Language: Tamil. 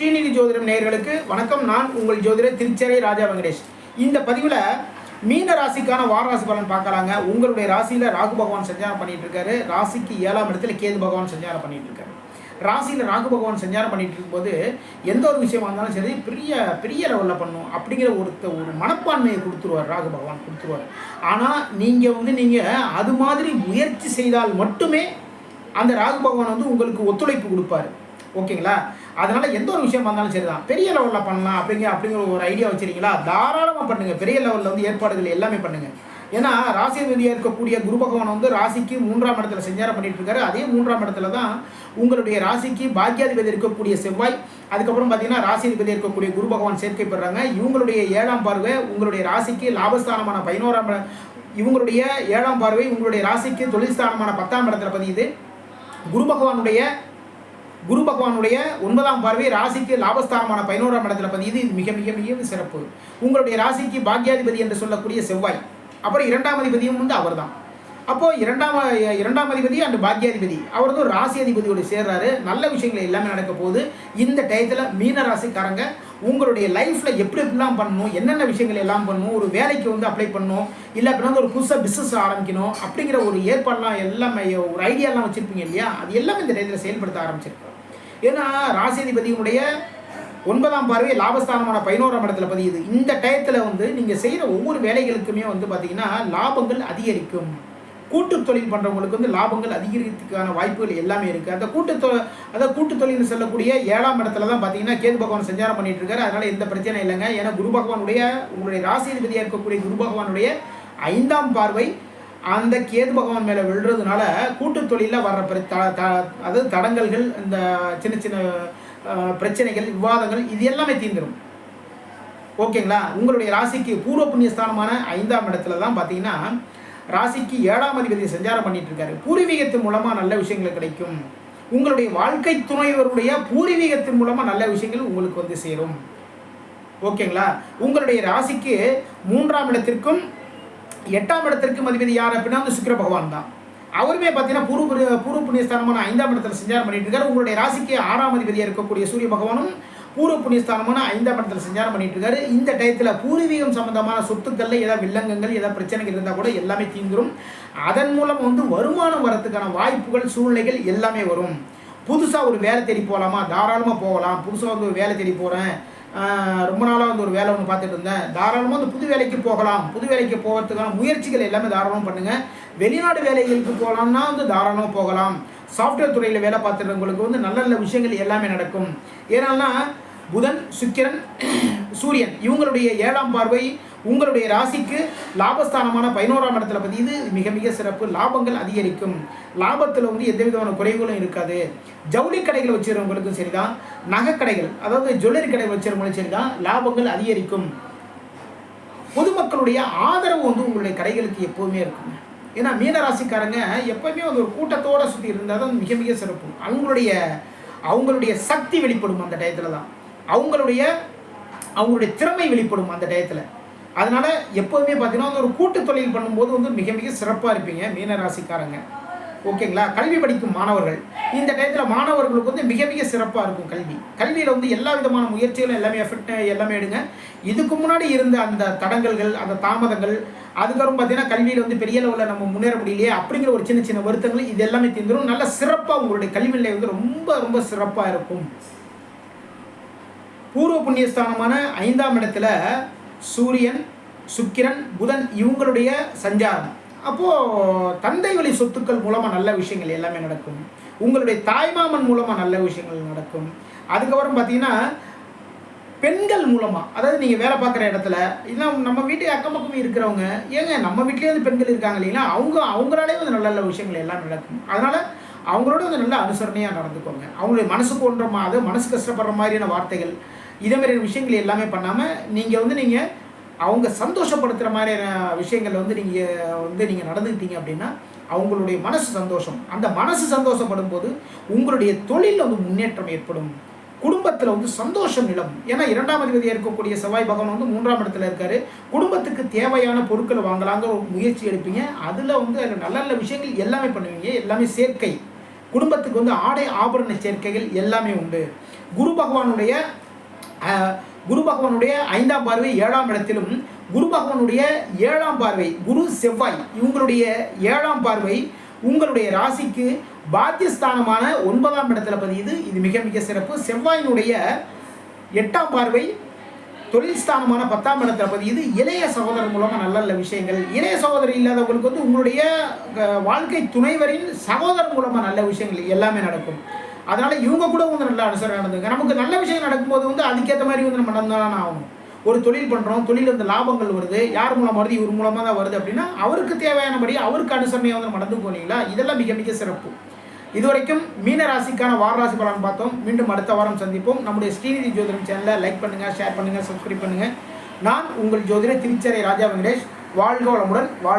ஸ்ரீநிதி ஜோதிடம் நேயர்களுக்கு வணக்கம். நான் உங்கள் ஜோதிடர் திருச்சேரை ராஜா வெங்கடேஷ். இந்த பதிவில் மீன ராசிக்கான வாரராசி பலன் பார்க்கலாங்க. உங்களுடைய ராசியில் ராகு பகவான் சஞ்சாரம் பண்ணிட்டு இருக்காரு. ராசிக்கு ஏழாம் இடத்துல கேது பகவான் சஞ்சாரம் பண்ணிட்டு இருக்காரு. ராசியில் ராகு பகவான் சஞ்சாரம் பண்ணிட்டு இருக்கும்போது எந்த ஒரு விஷயமா இருந்தாலும் சரி பெரிய பெரிய லெவலில் பண்ணும். அப்படிங்கிற ஒருத்த ஒரு மனப்பான்மையை கொடுத்துருவார் ராகு பகவான் கொடுத்துருவார். ஆனால் நீங்கள் வந்து நீங்கள் அது மாதிரி முயற்சி செய்தால் மட்டுமே அந்த ராகு பகவான் வந்து உங்களுக்கு ஒத்துழைப்பு கொடுப்பாரு. ஓகேங்களா? அதனால எந்த ஒரு விஷயம் வந்தாலும் சரிதான். பெரிய லெவலில் பண்ணலாம் அப்படிங்க அப்படிங்கிற ஒரு ஐடியா வச்சிருக்கீங்களா? தாராளமாக பண்ணுங்கள் பெரிய லெவலில் வந்து ஏற்பாடுகள் எல்லாமே பண்ணுங்கள் ஏன்னா ராசிபதியாக இருக்கக்கூடிய குரு பகவான் வந்து ராசிக்கு மூன்றாம் இடத்துல செஞ்சாரம் பண்ணிட்டு இருக்காரு அதே மூன்றாம் இடத்துல தான் உங்களுடைய ராசிக்கு பாக்கியாதிபதி இருக்கக்கூடிய செவ்வாய் அதுக்கப்புறம் பார்த்தீங்கன்னா ராசிபதி இருக்கக்கூடிய குரு பகவான் சேர்க்கை பெறாங்க. இவங்களுடைய ஏழாம் பார்வை உங்களுடைய ராசிக்கு லாபஸ்தானமான பதினோராம் இவங்களுடைய ஏழாம் பார்வை உங்களுடைய ராசிக்கு தொழில் ஸ்தானமான பத்தாம் இடத்துல பதியுது. குரு பகவானுடைய குரு பகவானுடைய ஒன்பதாம் பார்வை ராசிக்கு லாபஸ்தானமான பதினோராம் இடத்துல பதியுது இது மிக மிக மிக சிறப்பு. உங்களுடைய ராசிக்கு பாக்யாதிபதி என்று சொல்லக்கூடிய செவ்வாய். அப்புறம் இரண்டாம் அதிபதியும் வந்து அவர் தான் அப்போது இரண்டாம் இரண்டாம் அதிபதி அண்ட் பாக்யாதிபதி. அவர் தான் ராசி அதிபதியோடு சேர்றாரு. நல்ல விஷயங்கள் எல்லாமே நடக்க போகுது. இந்த டயத்தில் மீன ராசிக்காரங்க உங்களுடைய லைஃப்பில் எப்படி எப்படிலாம் பண்ணணும் என்னென்ன விஷயங்கள் எல்லாம் பண்ணணும் ஒரு வேலைக்கு வந்து அப்ளை பண்ணணும் இல்லை அப்படின்னா வந்து ஒரு புதுசாக பிஸ்னஸ் ஆரம்பிக்கணும் அப்படிங்கிற ஒரு ஏற்பாடுலாம் எல்லாமே ஒரு ஐடியாலாம் வச்சுருப்பீங்க இல்லையா? அது எல்லாமே இந்த டயத்தில் செயல்படுத்த ஆரம்பிச்சிருக்கோம் ஏன்னா ராசிதிபதியினுடைய ஒன்பதாம் பார்வை லாபஸ்தானமான பதினோராம் இடத்துல பதியுது. இந்த டயத்தில் வந்து நீங்கள் செய்கிற ஒவ்வொரு வேலைகளுக்குமே வந்து பார்த்திங்கன்னா லாபங்கள் அதிகரிக்கும். கூட்டு தொழில் பண்ணுறவங்களுக்கு வந்து லாபங்கள் அதிகரிக்கிறதுக்கான வாய்ப்புகள் எல்லாமே இருக்குது அந்த கூட்டு தொ அதாவது கூட்டு தொழில்னு சொல்லக்கூடிய ஏழாம் இடத்துல தான் பார்த்தீங்கன்னா கேது பகவான் சஞ்சாரம் பண்ணிட்டு இருக்காரு. அதனால் எந்த பிரச்சனையும் இல்லைங்க. ஏன்னா குரு பகவானுடைய உங்களுடைய ராசிபதியாக இருக்கக்கூடிய குரு பகவானுடைய ஐந்தாம் பார்வை அந்த கேது பகவான் மேலே விழுறதுனால கூட்டு தொழிலில் வர்ற பிர- த த- அதாவது தடங்கல்கள் இந்த சின்ன சின்ன பிரச்சனைகள் விவாதங்கள் இது எல்லாமே தீர்ந்துடும் ஓகேங்களா? உங்களுடைய ராசிக்கு பூர்வ புண்ணியஸ்தானமான ஐந்தாம் இடத்துல தான் பார்த்தீங்கன்னா ராசிக்கு ஏழாம் அதிபதி சஞ்சாரம் பண்ணிட்டு இருக்காரு பூர்வீகத்தின் மூலமாக நல்ல விஷயங்கள் கிடைக்கும். உங்களுடைய வாழ்க்கை துணைவருடைய பூர்வீகத்தின் மூலமாக நல்ல விஷயங்கள் உங்களுக்கு வந்து சேரும். ஓகேங்களா? உங்களுடைய ராசிக்கு மூன்றாம் இடத்திற்கும் எட்டாம் இடத்திற்கு மதிப்பதி யார் அப்படின்னா வந்து சுக்கிர பகவான் தான். அவருமே பார்த்தீங்கன்னா பூர்வ பூர்வ புண்ணியஸ்தானமான ஐந்தாம் இடத்துல சஞ்சாரம் பண்ணிட்டு இருக்காரு. உங்களுடைய ராசிக்கு ஆறாம் அதிபதியாக இருக்கக்கூடிய சூரிய பகவானும் பூர்வ புண்ணியஸ்தானமான ஐந்தாம் இடத்துல சஞ்சாரம் பண்ணிட்டு இருக்காரு. இந்த டயத்தில் பூர்வீகம் சம்பந்தமான சொத்துக்கள்ல ஏதாவது வில்லங்கங்கள் ஏதாவது பிரச்சனைகள் இருந்தால் கூட எல்லாமே தீந்துரும். அதன் மூலம் வந்து வருமானம் வரத்துக்கான வாய்ப்புகள் சூழ்நிலைகள் எல்லாமே வரும். புதுசாக ஒரு வேலை தேடி போகலாமா தாராளமாக போகலாம். புதுசாக வந்து ஒரு வேலை தேடி போகிறேன் ரொம்ப நாளாக வந்து ஒரு வேலை ஒன்று பார்த்துட்டு இருந்தேன். தாராளமாக அந்த புது வேலைக்கு போகலாம். புது வேலைக்கு போகிறதுக்கான முயற்சிகள் எல்லாமே தாராளமாக பண்ணுங்கள் வெளிநாடு வேலைகளுக்கு போகலாம்னா வந்து தாராளமாக போகலாம். சாஃப்ட்வேர் துறையில் வேலை பார்த்துருக்கவங்களுக்கு வந்து நல்ல நல்ல விஷயங்கள் எல்லாமே நடக்கும். ஏன்னா புதன் சுக்கிரன் சூரியன் இவங்களுடைய ஏழாம் பார்வை உங்களுடைய ராசிக்கு லாபஸ்தானமான பதினோராம் இடத்துல பதியுது மிக மிக சிறப்பு. லாபங்கள் அதிகரிக்கும். லாபத்தில் வந்து எந்த விதமான குறைவுகளும் இருக்காது. ஜவுளி கடைகள் வச்சுருவங்களுக்கும் சரிதான். நகைக்கடைகள் அதாவது ஜுவல்லரி கடை வச்சுருவங்களும் சரிதான். லாபங்கள் அதிகரிக்கும். பொதுமக்களுடைய ஆதரவு வந்து உங்களுடைய கடைகளுக்கு எப்போவுமே இருக்குங்க. ஏன்னா மீனராசிக்காரங்க எப்பவுமே வந்து ஒரு கூட்டத்தோடு சுற்றி இருந்தால் தான் மிக மிக சிறப்பு. அவங்களுடைய அவங்களுடைய சக்தி வெளிப்படும் அந்த டயத்தில் தான் அவங்களுடைய அவங்களுடைய திறமை வெளிப்படும் அந்த டயத்தில். அதனால் எப்போதுமே பார்த்தீங்கன்னா அந்த ஒரு கூட்டு தொழில் பண்ணும்போது வந்து மிக மிக சிறப்பாக இருப்பீங்க மீனராசிக்காரங்க ஓகேங்களா? கல்வி படிக்கும் மாணவர்கள். இந்த டயத்தில் மாணவர்களுக்கு வந்து மிக மிக சிறப்பாக இருக்கும் கல்வி. கல்வியில் வந்து எல்லா விதமான முயற்சிகளும் எல்லாமே எஃபெக்ட் எல்லாமே எடுங்க. இதுக்கு முன்னாடி இருந்த அந்த தடங்கல்கள் அந்த தாமதங்கள் அதுக்கப்புறம் பார்த்தீங்கன்னா கல்வியில் வந்து பெரிய லெவலில் நம்ம முன்னேற முடியலையே அப்படிங்கிற ஒரு சின்ன சின்ன வருத்தங்கள் இது எல்லாமே தீர்ந்துடும் நல்ல சிறப்பாக உங்களுடைய கல்வி நிலை வந்து ரொம்ப ரொம்ப சிறப்பாக இருக்கும். பூர்வ புண்ணியஸ்தானமான ஐந்தாம் இடத்துல சூரியன் சுக்கிரன் புதன் இவங்களுடைய சஞ்சாரம். அப்போது தந்தை வழி சொத்துக்கள் மூலமாக நல்ல விஷயங்கள் எல்லாமே நடக்கும். உங்களுடைய தாய்மாமன் மூலமாக நல்ல விஷயங்கள் நடக்கும். அதுக்கப்புறம் பார்த்தீங்கன்னா பெண்கள் மூலமாக அதாவது நீங்கள் வேலை பார்க்குற இடத்துல இல்லை நம்ம வீட்டு அக்கம் பக்கம் இருக்கிறவங்க ஏங்க நம்ம வீட்லேயே வந்து பெண்கள் இருக்காங்க இல்லைங்களா? அவங்க அவங்களாலே வந்து நல்ல நல்ல விஷயங்கள் எல்லாம் நடக்கும். அதனால் அவங்களோட வந்து நல்ல அனுசரணையாக நடந்துக்கோங்க. அவங்களுடைய மனசுக்கு ஒன்ற மாதிரி மனசு கஷ்டப்படுற மாதிரியான வார்த்தைகள் இதே மாதிரியான விஷயங்கள் எல்லாமே பண்ணாமல் நீங்கள் வந்து நீங்கள் அவங்க சந்தோஷப்படுத்துகிற மாதிரியான விஷயங்கள் வந்து நீங்கள் வந்து நீங்கள் நடந்துக்கிட்டீங்க அப்படின்னா அவங்களுடைய மனசு சந்தோஷம். அந்த மனசு சந்தோஷப்படும் போது உங்களுடைய தொழிலில் வந்து முன்னேற்றம் ஏற்படும். குடும்பத்தில் வந்து சந்தோஷம் நிலம் ஏன்னா இரண்டாம் அதிபதியாக இருக்கக்கூடிய செவ்வாய் பகவான் வந்து மூன்றாம் இடத்துல இருக்காரு. குடும்பத்துக்கு தேவையான பொருட்களை வாங்கலாங்கிற முயற்சி எடுப்பீங்க. அதில் வந்து அதில் நல்ல நல்ல விஷயங்கள் எல்லாமே பண்ணுவீங்க. எல்லாமே சேர்க்கை. குடும்பத்துக்கு வந்து ஆடை ஆபரண சேர்க்கைகள் எல்லாமே உண்டு. குரு பகவானுடைய குரு பகவானுடைய ஐந்தாம் பார்வை ஏழாம் இடத்திலும் குரு பகவானுடைய ஏழாம் பார்வை குரு செவ்வாய் இவங்களுடைய ஏழாம் பார்வை உங்களுடைய ராசிக்கு பாத்தியஸ்தானமான ஒன்பதாம் இடத்துல பதியுது. இது மிக மிக சிறப்பு. செவ்வாயினுடைய எட்டாம் பார்வை தொழில் ஸ்தானமான பத்தாம் இடத்துல பதியுது. இளைய சகோதரர் மூலமாக நல்ல நல்ல விஷயங்கள். இளைய சகோதரர் இல்லாதவங்களுக்கு வந்து உங்களுடைய வாழ்க்கை துணைவரின் சகோதரர் மூலமாக நல்ல விஷயங்கள் எல்லாமே நடக்கும். அதனால் இவங்க கூட வந்து நல்லா அனுசரணை நடந்துங்க நமக்கு நல்ல விஷயம் நடக்கும்போது வந்து அதுக்கேற்ற மாதிரி வந்து நம்ம நடந்தாலும் ஆகணும். ஒரு தொழில் பண்ணுறோம் தொழில் வந்து லாபங்கள் வருது யார் மூலம் வருது இவர் மூலமாக தான் வருது அப்படின்னா அவருக்கு தேவையானபடி அவருக்கு அனுசரணையாக வந்து நம்ம நடந்து போனீங்களா? இதெல்லாம் மிக மிக சிறப்பு. இதுவரைக்கும் மீன ராசிக்கான வார ராசி பலன் பார்த்தோம். மீண்டும் அடுத்த வாரம் சந்திப்போம். நம்முடைய ஸ்ரீநிதி ஜோதிடம் சேனலை லைக் பண்ணுங்கள் ஷேர் பண்ணுங்கள் சப்ஸ்கிரைப் பண்ணுங்கள் நான் உங்கள் ஜோதிடர் திருச்சரை ராஜா வெங்கடேஷ். வாழ்க வளமுடன் வாழ்